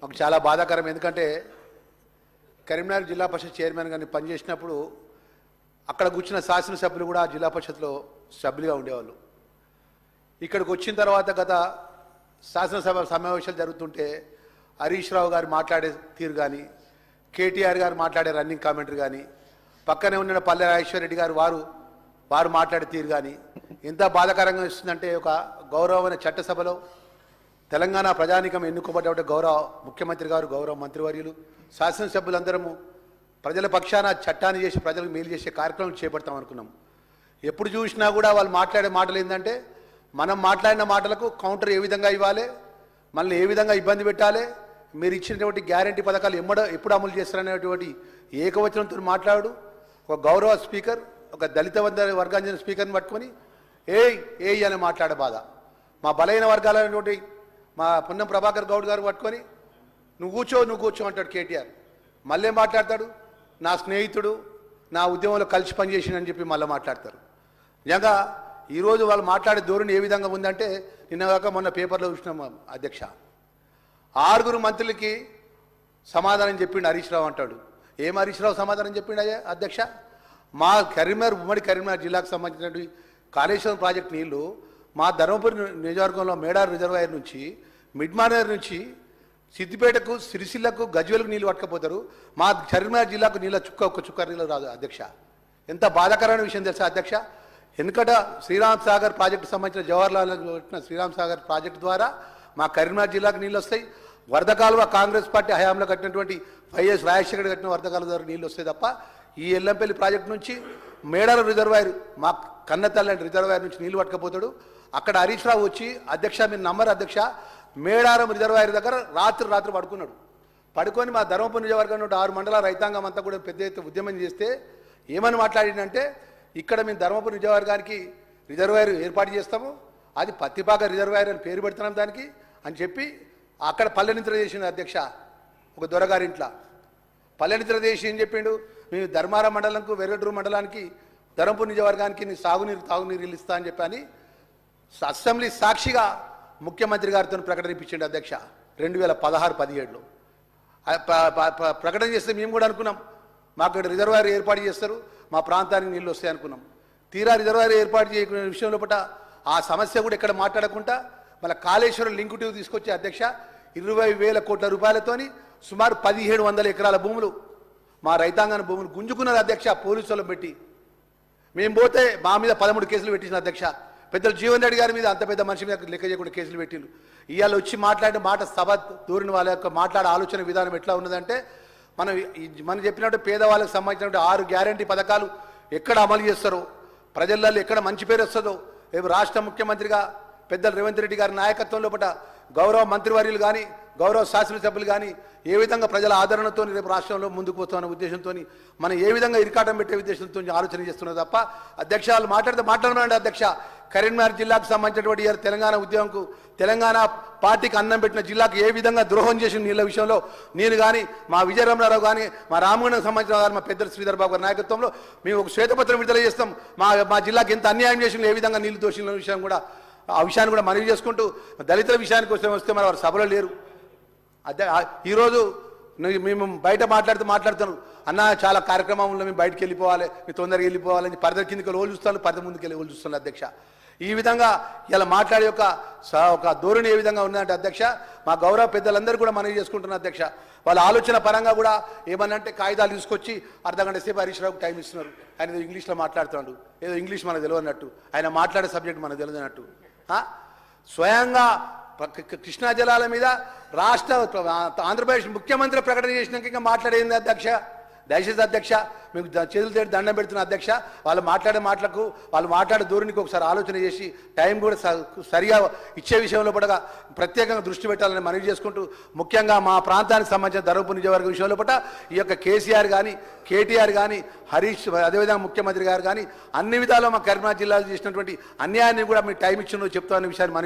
మాకు చాలా బాధాకరం. ఎందుకంటే కరీంనగర్ జిల్లా పరిషత్ చైర్మన్ గారిని పనిచేసినప్పుడు అక్కడ కూర్చున్న శాసనసభ్యులు కూడా జిల్లా పరిషత్లో సభ్యులుగా ఉండేవాళ్ళు. ఇక్కడికి వచ్చిన తర్వాత గత శాసనసభ సమావేశాలు జరుగుతుంటే హరీష్ రావు గారు మాట్లాడే తీరు కానీ కేటీఆర్ గారు మాట్లాడే రన్నింగ్ కామెంటరీ కానీ పక్కనే ఉన్న పల్లె రెడ్డి గారు వారు వారు మాట్లాడే తీరు కానీ ఎంత బాధాకరంగా ఇస్తుందంటే ఒక గౌరవమైన చట్టసభలో తెలంగాణ ప్రజానికం ఎన్నుకోబడ్డ గౌరవ ముఖ్యమంత్రి గారు గౌరవ మంత్రివర్యులు శాసనసభ్యులందరము ప్రజల పక్షాన చట్టాన్ని చేసి ప్రజలకు మేలు చేసే కార్యక్రమం చేపడతాం అనుకున్నాం. ఎప్పుడు చూసినా కూడా వాళ్ళు మాట్లాడే మాటలు ఏంటంటే మనం మాట్లాడిన మాటలకు కౌంటర్ ఏ విధంగా ఇవ్వాలి మనల్ని ఏ విధంగా ఇబ్బంది పెట్టాలి మీరు ఇచ్చినటువంటి గ్యారంటీ పథకాలు ఎమ్మడ ఎప్పుడు అమలు చేస్తారనేటువంటి ఏకవచనంతో మాట్లాడు. ఒక గౌరవ స్పీకర్ ఒక దళిత వర్గ వర్గానికి చెందిన స్పీకర్ని పట్టుకొని ఏ ఏ అని మాట్లాడే బాధ. మా బలైన వర్గాలైనటువంటి మా పున్నం ప్రభాకర్ గౌడ్ గారు పట్టుకొని నువ్వు కూర్చో నువ్వు కూర్చో అంటాడు కేటీఆర్. మళ్ళీ మాట్లాడతాడు? నా స్నేహితుడు నా ఉద్యమంలో కలిసి పనిచేసిందని చెప్పి మళ్ళీ మాట్లాడతారు. నిజంగా ఈరోజు వాళ్ళు మాట్లాడే ధోరణి ఏ విధంగా ఉందంటే నిన్నగాక మొన్న పేపర్లో చూసినాం అధ్యక్ష. ఆరుగురు మంత్రులకి సమాధానం చెప్పిండు హరీష్ రావు అంటాడు. ఏం హరీష్ రావు సమాధానం చెప్పిండు అయ్యా అధ్యక్ష? మా కరీంనగర్ ఉమ్మడి కరీంనగర్ జిల్లాకు సంబంధించినటువంటి కాళేశ్వరం ప్రాజెక్ట్ నీళ్ళు మా ధర్మపురి నియోజకవర్గంలో మేడార్ రిజర్వాయర్ నుంచి మిడ్మానేర్ నుంచి సిద్దిపేటకు సిరిసిల్లకు గజ్వేలకు నీళ్ళు పట్టకపోతారు. మా కరీంనగర్ జిల్లాకు నీళ్ళ చుక్క ఒక్క చుక్క నీళ్ళు రాదు అధ్యక్ష. ఎంత బాధాకరమైన విషయం తెలుసా అధ్యక్ష? వెనుకట శ్రీరామ్ సాగర్ ప్రాజెక్టు సంబంధించిన జవహర్లాల్ పెట్టిన శ్రీరామ్ సాగర్ ప్రాజెక్టు ద్వారా మా కరీంనగర్ జిల్లాకు నీళ్ళు వస్తాయి. వరద కాలువ కాంగ్రెస్ పార్టీ హయాంలో కట్టినటువంటి వైఎస్ రాజశేఖర్ కట్టిన వరద కాలువ ద్వారా నీళ్ళు వస్తాయి తప్ప ఈ ఎల్లంపల్లి ప్రాజెక్టు నుంచి మేడాల రిజర్వాయర్ మా కన్నతల్లి రిజర్వాయర్ నుంచి నీళ్ళు పట్టుకపోతాడు. అక్కడ హరీష్ రావు వచ్చి అధ్యక్ష మీరు నమ్మరు అధ్యక్ష మేడారం రిజర్వాయర్ దగ్గర రాత్రి రాత్రి పడుకున్నాడు. పడుకొని మా ధర్మపురం నియోజకవర్గం నుండి ఆరు మండల రైతాంగం అంతా కూడా పెద్ద ఎత్తున ఉద్యమం చేస్తే ఏమని మాట్లాడిందంటే ఇక్కడ మేము ధర్మపురి నియోజకవర్గానికి రిజర్వాయర్ ఏర్పాటు చేస్తాము. అది పత్తిపాక రిజర్వాయర్ అని పేరు పెడుతున్నాం దానికి అని చెప్పి అక్కడ పల్లెనిద్ర చేసిండు అధ్యక్ష ఒక దొరగారింట్లో పల్లెనిద్ర చేసి ఏం చెప్పిండు? మేము ధర్మారం మండలంకు వెరగడ్రూ మండలానికి ధర్మపురి నియోజకవర్గానికి నీ సాగునీరు తాగునీరు ఇస్తా అని చెప్పని అసెంబ్లీ సాక్షిగా ముఖ్యమంత్రి గారితో ప్రకటన ఇప్పించండి అధ్యక్ష రెండు వేల పదహారు పదిహేడులో. ప్రకటన చేస్తే మేము కూడా అనుకున్నాం. మాకు ఇక్కడ రిజర్వాయర్ ఏర్పాటు చేస్తారు మా ప్రాంతానికి నీళ్ళు వస్తాయి అనుకున్నాం. తీరా రిజర్వాయర్ ఏర్పాటు చేయకునే విషయం లోపల ఆ సమస్య కూడా ఇక్కడ మాట్లాడకుండా మళ్ళీ కాళేశ్వరం లింక్ తీసుకొచ్చే అధ్యక్ష ఇరవై వేల కోట్ల రూపాయలతోని సుమారు పదిహేడు వందల ఎకరాల భూములు మా రైతాంగాన్ని భూములు గుంజుకున్నారు అధ్యక్ష పోలీసులను పెట్టి. మేము పోతే మా మీద పదమూడు కేసులు పెట్టించిన అధ్యక్ష. పెద్దలు జీవన్ రెడ్డి గారి మీద అంత పెద్ద మనిషి మీద లెక్క చేయకుండా కేసులు పెట్టిండు ఇవాళ వచ్చి మాట్లాడిన మాట సభ దూరిన వాళ్ళ యొక్క మాట్లాడే ఆలోచన విధానం ఎట్లా ఉన్నదంటే మనం మనం చెప్పినట్టు పేదవాళ్ళకి సంబంధించినటువంటి ఆరు గ్యారంటీ పథకాలు ఎక్కడ అమలు చేస్తారో ప్రజలలో ఎక్కడ మంచి పేరు వస్తుందో రేపు రాష్ట్ర ముఖ్యమంత్రిగా పెద్దలు రేవంత్ రెడ్డి గారి నాయకత్వంలో పట గౌరవ మంత్రివర్యులు కానీ గౌరవ శాసనసభ్యులు కానీ ఏ విధంగా ప్రజల ఆదరణతో రేపు రాష్ట్రంలో ముందుకు పోతున్న ఉద్దేశంతో మనం ఏ విధంగా ఇరికాటం పెట్టే ఉద్దేశంతో ఆలోచన చేస్తున్నారు తప్ప అధ్యక్ష వాళ్ళు మాట్లాడితే మాట్లాడమండి అధ్యక్ష. కరీంనగర్ జిల్లాకు సంబంధించినటువంటి తెలంగాణ ఉద్యమంకు తెలంగాణ పార్టీకి అన్నం పెట్టిన జిల్లాకు ఏ విధంగా ద్రోహం చేసిన నీళ్ళ విషయంలో నేను కానీ మా విజయరమణారావు కానీ మా రామగుండం సంబంధించిన గారు మా పెద్దలు శ్రీధర్ బాబు గారి నాయకత్వంలో మేము ఒక శ్వేతపత్రం విడుదల చేస్తాం. మా మా జిల్లాకి ఎంత అన్యాయం చేసిన ఏ విధంగా నీళ్ళు దోషిన విషయం కూడా ఆ విషయాన్ని కూడా మనవి చేసుకుంటూ దళితుల విషయానికి వస్తే వస్తే మరి వారు సభలో లేరు. అదే ఈరోజు మేము బయట మాట్లాడుతూ మాట్లాడుతున్నాం. అన్న చాలా కార్యక్రమంలో మేము బయటకు వెళ్ళిపోవాలి మేము తొందరగా వెళ్ళిపోవాలని పరద కిందకి రోజు చూస్తాను పరిధ ముందుకు వెళ్ళి రోజు చూస్తాను అధ్యక్ష. ఈ విధంగా ఇలా మాట్లాడే యొక్క ఒక ధోరణి ఏ విధంగా ఉందంటే అధ్యక్ష మా గౌరవ పెద్దలందరూ కూడా మనవి చేసుకుంటున్నారు అధ్యక్ష. వాళ్ళ ఆలోచన పరంగా కూడా ఏమన్నంటే కాగితాలు తీసుకొచ్చి అర్ధ గంట సేపు హరీష్ రావుకి టైం ఇస్తున్నారు. ఆయన ఏదో ఇంగ్లీష్లో మాట్లాడుతున్నాడు. ఏదో ఇంగ్లీష్ మనకు తెలియనట్టు ఆయన మాట్లాడే సబ్జెక్ట్ మనకు తెలియనట్టు స్వయంగా కృష్ణా జలాల మీద రాష్ట్ర ఆంధ్రప్రదేశ్ ముఖ్యమంత్రి ప్రకటన చేసినాక ఇంకా మాట్లాడేది అధ్యక్ష? దయచేసి అధ్యక్ష మీకు చేతులు తేడి దండం పెడుతున్న అధ్యక్ష వాళ్ళు మాట్లాడే మాటలకు వాళ్ళు మాట్లాడే ధోరణికి ఒకసారి ఆలోచన చేసి టైం కూడా స- సరిగా ఇచ్చే విషయంలో కూడా ప్రత్యేకంగా దృష్టి పెట్టాలని మనవి చేసుకుంటూ ముఖ్యంగా మా ప్రాంతానికి సంబంధించిన ధర్మపురి నియోజకవర్గ విషయంలో పట ఈ యొక్క కేసీఆర్ కానీ కేటీఆర్ కానీ హరీష్ అదేవిధంగా ముఖ్యమంత్రి గారు కానీ అన్ని విధాలు మా కరీంనగర్ జిల్లాలో చేసినటువంటి అన్యాయాన్ని కూడా మీకు టైం ఇచ్చిన చెప్తామనే విషయాన్ని మనవి